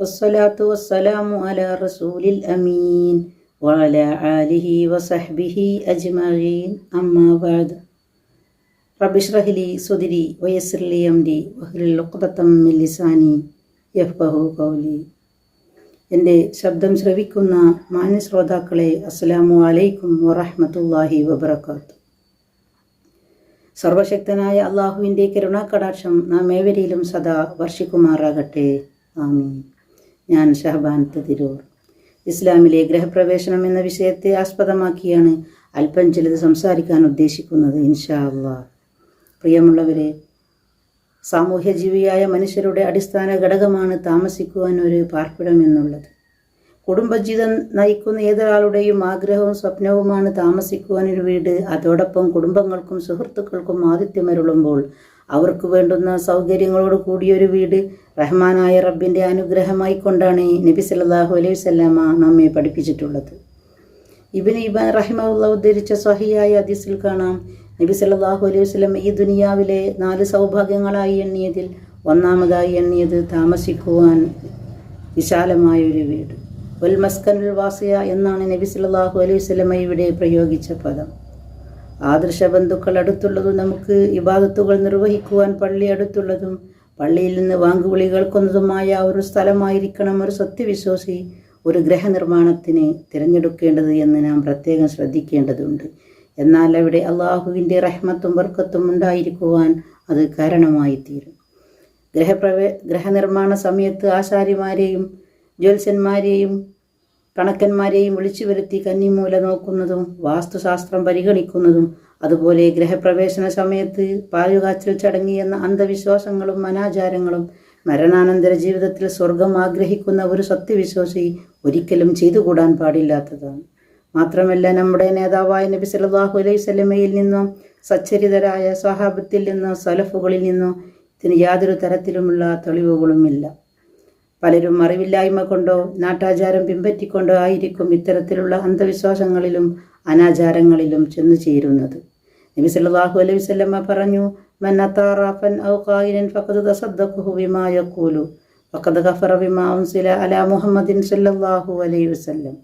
വസ്സലാത്തു വസ്സലാമു അല റസൂലിൽ അമീൻ വഅല ആലിഹി വസഹ്ബിഹി അജ്മഈൻ അമ്മാ ബഅദ് റബിഷ്റഹ്ലി സുദിരി വയസ്രലി അംരി വഹ്ലുൽ ഉഖ്ദത്തം മിൻ ലിസാനി യഫ്ഖഹു ഖൗലി എന്റെ ശബ്ദം ശ്രവിക്കുന്ന മാന്യ ശ്രോതാക്കളെ അസ്സലാമു അലൈക്കും വറഹ്മത്തുള്ളാഹി വബറകാത്തു സർവശക്തനായ അള്ളാഹുവിന്റെ കരുണാകടാക്ഷം നാം ഏവരിയിലും സദാ വർഷിക്കുമാറാകട്ടെ. ആമീൻ. ഞാൻ ഷഹബാൻ തിരൂർ ഇസ്ലാമിലെ ഗ്രഹപ്രവേശനം എന്ന വിഷയത്തെ ആസ്പദമാക്കിയാണ് അല്പം ചിലത് സംസാരിക്കാൻ ഉദ്ദേശിക്കുന്നത് ഇൻഷാ അള്ളാ പ്രിയമുള്ളവരെ സാമൂഹ്യ ജീവിയായ മനുഷ്യരുടെ അടിസ്ഥാന ഘടകമാണ് താമസിക്കുവാൻ ഒരു പാർപ്പിടം എന്നുള്ളത്. കുടുംബജീവിതം നയിക്കുന്ന ഏതൊരാളുടെയും ആഗ്രഹവും സ്വപ്നവുമാണ് താമസിക്കുവാൻ ഒരു വീട്. അതോടൊപ്പം കുടുംബങ്ങൾക്കും സുഹൃത്തുക്കൾക്കും ആതിഥ്യമരുളുമ്പോൾ അവർക്ക് വേണ്ടുന്ന സൗകര്യങ്ങളോട് കൂടിയൊരു വീട് റഹ്മാനായ റബ്ബിന്റെ അനുഗ്രഹമായി കൊണ്ടാണ് നബി സല്ലാഹു അലൈഹി വസല്ലമ നമ്മെ പഠിപ്പിച്ചിട്ടുള്ളത്. ഇബിന് ഇബൻ റഹിമുള്ള ഉദ്ധരിച്ച സ്വഹിയായ ഹദീസിൽ കാണാം നബി സല്ലാഹു അലൈഹി സ്വലം ഈ ദുനിയാവിലെ നാല് സൗഭാഗ്യങ്ങളായി എണ്ണിയതിൽ ഒന്നാമതായി എണ്ണിയത് താമസിക്കുവാൻ വിശാലമായ ഒരു വീട്. വൽ വാസിയ എന്നാണ് നബി സല്ലാഹു അലൈഹി വസല്ലമ ഇവിടെ പ്രയോഗിച്ച പദം. ആദർശ ബന്ധുക്കൾ അടുത്തുള്ളതും നമുക്ക് ഇബാദത്തുകൾ നിർവഹിക്കുവാൻ പള്ളി അടുത്തുള്ളതും പള്ളിയിൽ നിന്ന് വാങ്കുവിളി കേൾക്കുന്നതുമായ ഒരു സ്ഥലമായിരിക്കണം ഒരു സത്യവിശ്വാസി ഒരു ഗ്രഹനിർമ്മാണത്തിന് തിരഞ്ഞെടുക്കേണ്ടത് എന്ന് നാം പ്രത്യേകം ശ്രദ്ധിക്കേണ്ടതുണ്ട്. എന്നാൽ അവിടെ അള്ളാഹുവിന്റെ റഹ്മത്തും വർക്കത്തും ഉണ്ടായിരിക്കുവാൻ അത് കാരണമായി തീരും ഗ്രഹപ്രവേ ഗ്രഹനിർമ്മാണ സമയത്ത് ആശാരിമാരെയും ജ്യോത്സ്യന്മാരെയും കണക്കന്മാരെയും വിളിച്ചു വരുത്തി കന്നിമൂല നോക്കുന്നതും വാസ്തുശാസ്ത്രം പരിഗണിക്കുന്നതും അതുപോലെ ഗ്രഹപ്രവേശന സമയത്ത് പാലുകാച്ചൽ ചടങ്ങി എന്ന അന്ധവിശ്വാസങ്ങളും അനാചാരങ്ങളും മരണാനന്തര ജീവിതത്തിൽ സ്വർഗം ആഗ്രഹിക്കുന്ന ഒരു സത്യവിശ്വാസി ഒരിക്കലും ചെയ്തുകൂടാൻ പാടില്ലാത്തതാണ്. മാത്രമല്ല നമ്മുടെ നേതാവായ നബി സല്ലല്ലാഹു അലൈഹി സ്വലമയിൽ നിന്നും സച്ചരിതരായ സ്വഹാബത്തിൽ നിന്നോ സലഫുകളിൽ നിന്നോ ഇതിന് യാതൊരു തരത്തിലുമുള്ള തെളിവുകളുമില്ല. പലരും അറിവില്ലായ്മ കൊണ്ടോ നാട്ടാചാരം പിൻപറ്റിക്കൊണ്ടോ ആയിരിക്കും ഇത്തരത്തിലുള്ള അന്ധവിശ്വാസങ്ങളിലും അനാചാരങ്ങളിലും ചെന്നു ചേരുന്നത്. നബി അലൈഹി വസല്ലമ പറഞ്ഞു ഔ ബിമാ യഖൂലു ഗഫറ ബിമാ മുഹമ്മദിൻ സല്ലല്ലാഹു അലൈഹി വസല്ലം.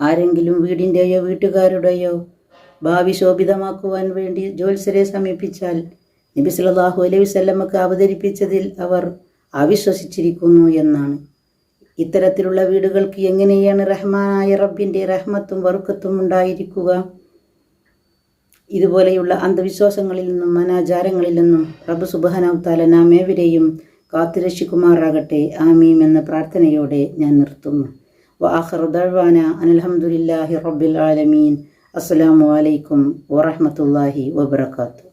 ആരെങ്കിലും വീടിന്റെയോ വീട്ടുകാരുടെയോ ഭാവി ശോഭിതമാക്കുവാൻ വേണ്ടി ജ്യോത്സരെ സമീപിച്ചാൽ നബി സല്ലല്ലാഹു അലൈഹി വസല്ലമക്ക് അവതരിപ്പിച്ചതിൽ അവർ അവിശ്വസിച്ചിരിക്കുന്നു എന്നാണ്. ഇത്തരത്തിലുള്ള വീടുകൾക്ക് എങ്ങനെയാണ് റഹ്മാനായ റബ്ബിന്റെ റഹ്മത്തും വറുക്കത്തും ഉണ്ടായിരിക്കുക? ഇതുപോലെയുള്ള അന്ധവിശ്വാസങ്ങളിൽ നിന്നും അനാചാരങ്ങളിൽ നിന്നും റബ്ബ് സുബാനവത്താല നാം ഏവരെയും കാത്തുരക്ഷിക്കുമാറാകട്ടെ ആമീം എന്ന പ്രാർത്ഥനയോടെ ഞാൻ നിർത്തുന്നു. വാഹർ ദഴ്വാന അനൽഹമുല്ലാഹി റബ്ബിൽ ആലമീൻ. അസ്സാം വലൈക്കും വറഹമത്തല്ലാഹി വബർക്കാത്തു